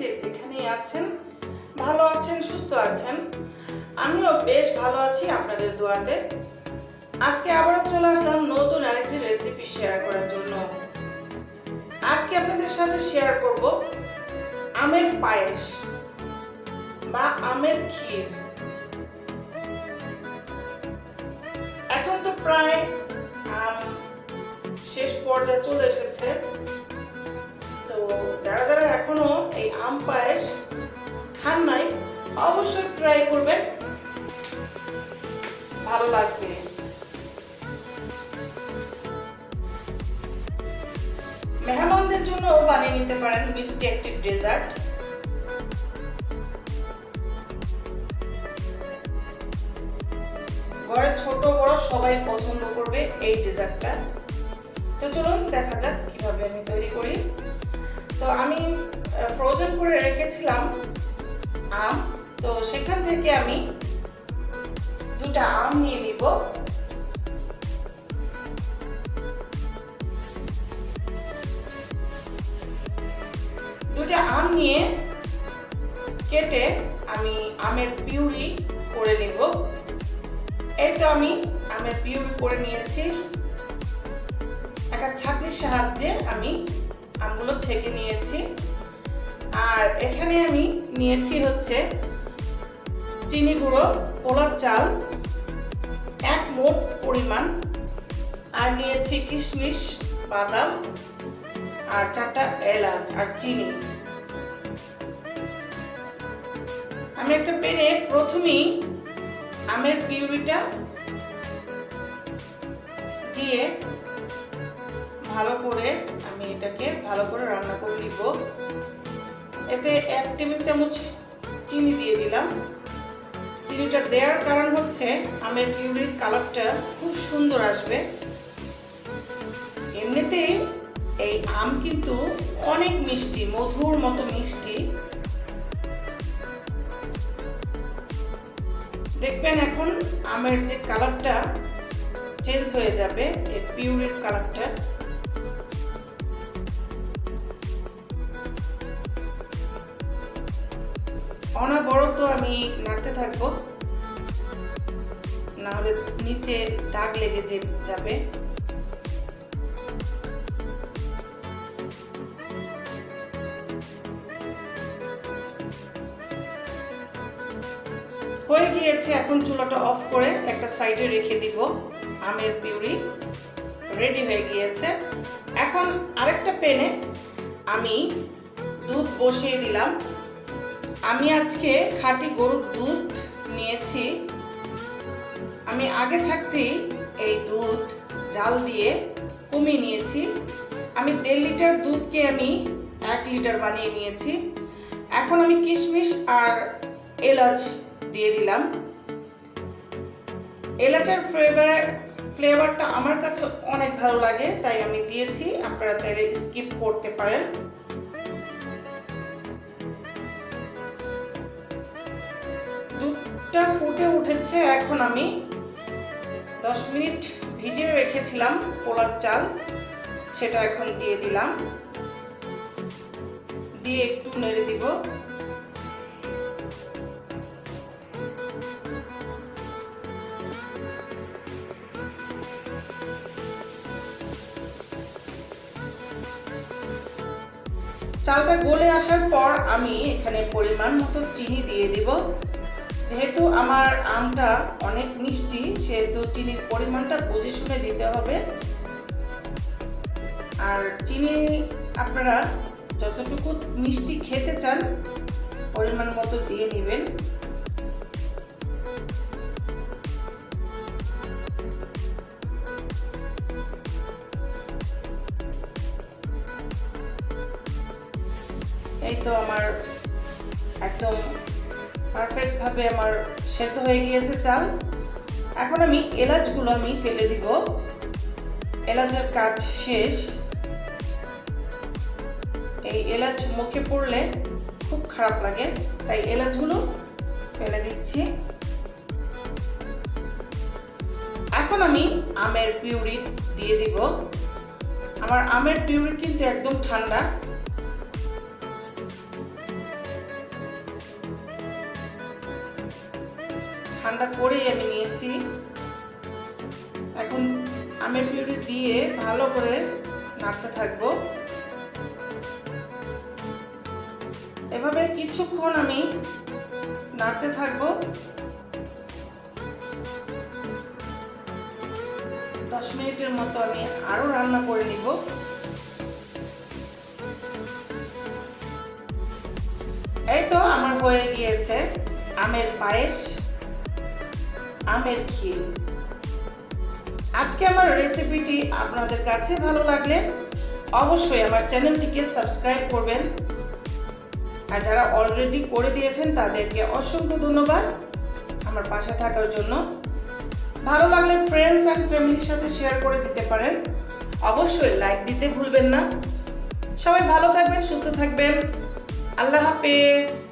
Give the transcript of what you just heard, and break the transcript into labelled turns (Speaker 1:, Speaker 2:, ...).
Speaker 1: যে যেখানেই আছেন, ভালো আছেন, সুস্থ আছেন। আমিও বেশ ভালো আছি আপনাদের দোয়াতে। আজকে আবারও চলে আসলাম নতুন আরেকটি রেসিপি শেয়ার করার জন্য। আজকে আপনাদের সাথে শেয়ার করব আমের পায়েস বা আমের ক্ষীর। এখন তো প্রায় শেষ পর্যায়ে চলে এসেছে। যারা যারা এখনও এই আম পায়েস খান নাই, অবশ্যই ট্রাই করবেন। ভালো লাগবে। মেহমানদের জন্য বানিয়ে নিতে পারেন মিষ্টি একটি ডেজার্ট ঘরে ছোট বড় সবাই পছন্দ করবে এই ডেজার্টটা তো চলুন দেখা যাক কীভাবে আমি তৈরি করি। তো আমি ফ্রোজেন করে রেখেছিলাম আম। তো সেখান থেকে আমি দুটা আম নিয়ে নিব। দুটা আম নিয়ে কেটে আমি আমের পিউরি করে নিব। এই তো আমি আমের পিউরি করে নিয়েছি। একটা ছাঁকনির সাহায্যে আমি আমগুলো ছেঁকে নিয়েছি। আর এখানে আমি নিয়েছি হচ্ছে চিনি গুঁড়ো পোলার চাল, এক মোট পরিমাণ। আর নিয়েছি কিশমিশ, বাদাম আর চারটা এলাচ আর চিনি। আমি একটা পেনে প্রথমেই আমের পিউরিটা দিয়ে ভালো করে এটাকে ভালো করে রান্না করে নিব। এতে এক টেবিল চামচ চিনি দিয়ে দিলাম। চিনিটা দেওয়ার কারণ হচ্ছে আমের পিউরির কালারটা খুব সুন্দর আসবে। এমনিতেই এই আম কিন্তু অনেক মিষ্টি, মধুর মতো মিষ্টি। দেখবেন এখন আমের যে কালারটা চেঞ্জ হয়ে যাবে, এই পিউরির কালারটা। অনবরত আমি নাড়তে থাকব। না হলে নিচে দাগ লেগে যাবে। হয়ে গিয়েছে এখন চুলাটা অফ করে একটা সাইডে রেখে দিব আমের পিউরি। রেডি হয়ে গিয়েছে। এখন আরেকটা পেনে আমি দুধ বসিয়ে দিলাম। আমি আজকে খাঁটি গরুর দুধ নিয়েছি। আমি আগে থাকতেই এই দুধ জাল দিয়ে কমিয়ে নিয়েছি। আমি দেড় লিটার দুধকে আমি এক লিটার বানিয়ে নিয়েছি। এখন আমি কিশমিশ আর এলাচ দিয়ে দিলাম। এলাচের ফ্লেভার ফ্লেভারটা আমার কাছে অনেক ভালো লাগে, তাই আমি দিয়েছি। আপনারা চাইলে স্কিপ করতে পারেন। দুধটা ফুটে উঠেছে এখন আমি। দশ মিনিট ভিজিয়ে রেখেছিলাম পোলার চাল, সেটা এখন দিয়ে দিলাম। দিয়ে একটু নেড়ে দিব। চালটা গলে আসার পর আমি এখানে পরিমাণ মতো চিনি দিয়ে দিব। যেহেতু আমার আমটা অনেক মিষ্টি, সেহেতু চিনির পরিমাণটা বুঝে শুনে দিতে হবে। আর চিনি আপনারা যতটুকু মিষ্টি খেতে চান, পরিমাণ মতো দিয়ে নেবেন এই তো আমার একদম পারফেক্টভাবে আমার সেদ্ধ হয়ে গিয়েছে চাল। এখন আমি এলাচগুলো আমি ফেলে দিব। এলাচের কাজ শেষ। এই এলাচ মুখে পড়লে খুব খারাপ লাগে, তাই এলাচগুলো ফেলে দিচ্ছি। এখন আমি আমের পিউরি দিয়ে দিব। আমার আমের পিউরি কিন্তু একদম ঠান্ডা। ঠান্ডা করেই আমি নিয়েছি। এখন আমের পিউরি দিয়ে ভালো করে নাড়তে থাকব। এভাবে কিছুক্ষণ আমি নাড়তে থাকব। দশ মিনিটের মতো আমি আরও রান্না করে নিব। এই তো আমার হয়ে গিয়েছে আমের পায়েস। আমের ক্ষীর আজকে আমার রেসিপিটি আপনাদের কাছে ভালো লাগলে অবশ্যই আমার চ্যানেলটিকে সাবস্ক্রাইব করবেন। আর যারা অলরেডি করে দিয়েছেন, তাদেরকে অসংখ্য ধন্যবাদ। আমার পাশে থাকার জন্য। ভালো লাগলে ফ্রেন্ডস অ্যান্ড ফ্যামিলির সাথে শেয়ার করে দিতে পারেন। অবশ্যই লাইক দিতে ভুলবেন না। সবাই ভালো থাকবেন, সুস্থ থাকবেন। আল্লাহ হাফেজ।